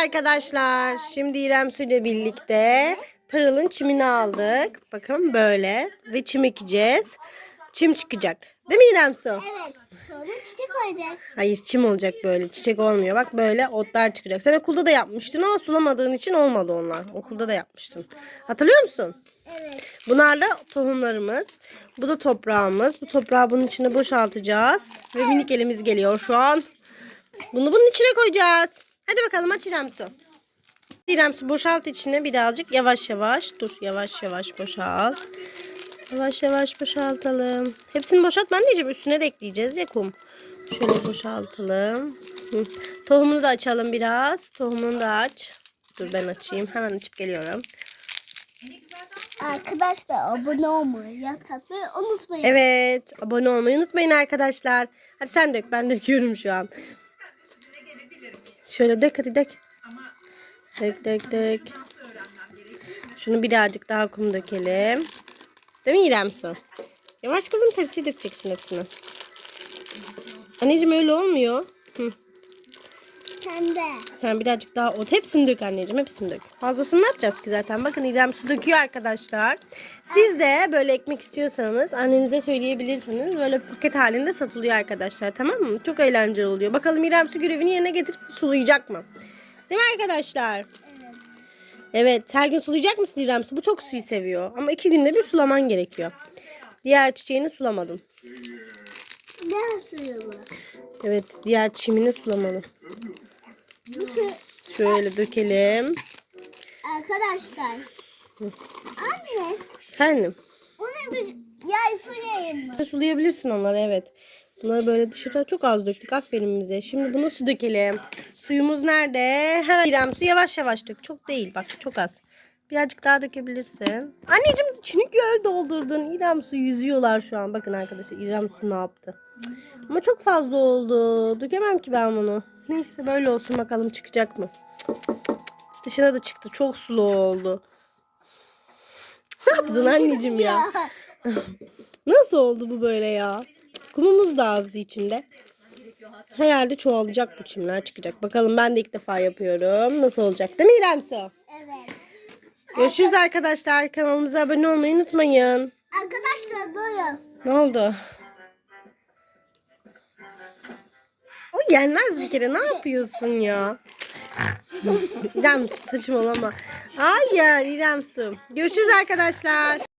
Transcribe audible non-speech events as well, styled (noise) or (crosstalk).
arkadaşlar. Şimdi İrem Su ile birlikte Pırıl'ın çimini aldık. Bakın böyle. Ve çim ekeceğiz. Çim çıkacak. Değil mi İrem Su? Evet. Sonra çiçek olacak. Hayır çim olacak böyle. Çiçek olmuyor. Bak böyle otlar çıkacak. Sen okulda da yapmıştın ama sulamadığın için olmadı onlar. Okulda da yapmıştın. Hatırlıyor musun? Evet. Bunlar da tohumlarımız. Bu da toprağımız. Bu toprağı bunun içine boşaltacağız. Ve minik elimiz geliyor şu an. Bunu bunun içine koyacağız. Hadi bakalım aç İrem su. İrem su boşalt içine birazcık. Yavaş yavaş. Dur yavaş yavaş boşalt. Yavaş yavaş boşaltalım. Hepsini boşalt. Ben diyeceğim üstüne de ekleyeceğiz ya kum. Şöyle boşaltalım. Hı. Tohumunu da açalım biraz. Tohumunu da aç. Dur ben açayım. Hemen açıp geliyorum. Arkadaşlar abone olmayı, yatakları unutmayın. Evet. Abone olmayı unutmayın arkadaşlar. Hadi sen dök. Ben döküyorum şu an. Şöyle dök hadi dök. Dök dök dök. Şunu birazcık daha kum dökelim. Değil mi İrem Su? Yavaş kızım tepsiye dökeceksin hepsini. Anneciğim öyle olmuyor. Hı. De. Sen birazcık daha ot. Hepsini dök anneciğim. Hepsini dök. Fazlasını ne yapacağız ki zaten? Bakın İrem su döküyor arkadaşlar. Siz de böyle ekmek istiyorsanız annenize söyleyebilirsiniz. Böyle paket halinde satılıyor arkadaşlar. Tamam mı? Çok eğlenceli oluyor. Bakalım İrem su görevini yerine getirip sulayacak mı? Değil mi arkadaşlar? Evet. Evet. Her gün sulayacak mısın İrem su? Bu çok suyu seviyor. Ama iki günde bir sulaman gerekiyor. Diğer çiçeğini sulamadım. Ne suyu? Evet. Diğer çimini sulamadım. Şöyle dökelim. Arkadaşlar. Anne. Efendim. Ona bir yay sulayayım mı? Sulayabilirsin onları evet. Bunları böyle dışarı çok az döktük. Aferin bize. Şimdi buna su dökelim. Suyumuz nerede? Hemen İrem su yavaş yavaş dök. Çok değil bak çok az. Birazcık daha dökebilirsin. Anneciğim içini göl doldurdun. İrem su yüzüyorlar şu an. Bakın arkadaşlar İrem su ne yaptı. Ama çok fazla oldu. Dökemem ki ben bunu. Neyse böyle olsun bakalım çıkacak mı? Dışına da çıktı. Çok sulu oldu. Ne yaptın anneciğim ya? (laughs) Nasıl oldu bu böyle ya? Kumumuz da azdı içinde. Herhalde çoğalacak bu çimler çıkacak. Bakalım ben de ilk defa yapıyorum. Nasıl olacak değil mi İrem Su? Evet. Görüşürüz arkadaşlar. Kanalımıza abone olmayı unutmayın. Arkadaşlar duyun. Ne oldu? Gelmez bir kere. Ne yapıyorsun ya? İrem saçmalama. Hayır İrem Su. Görüşürüz arkadaşlar.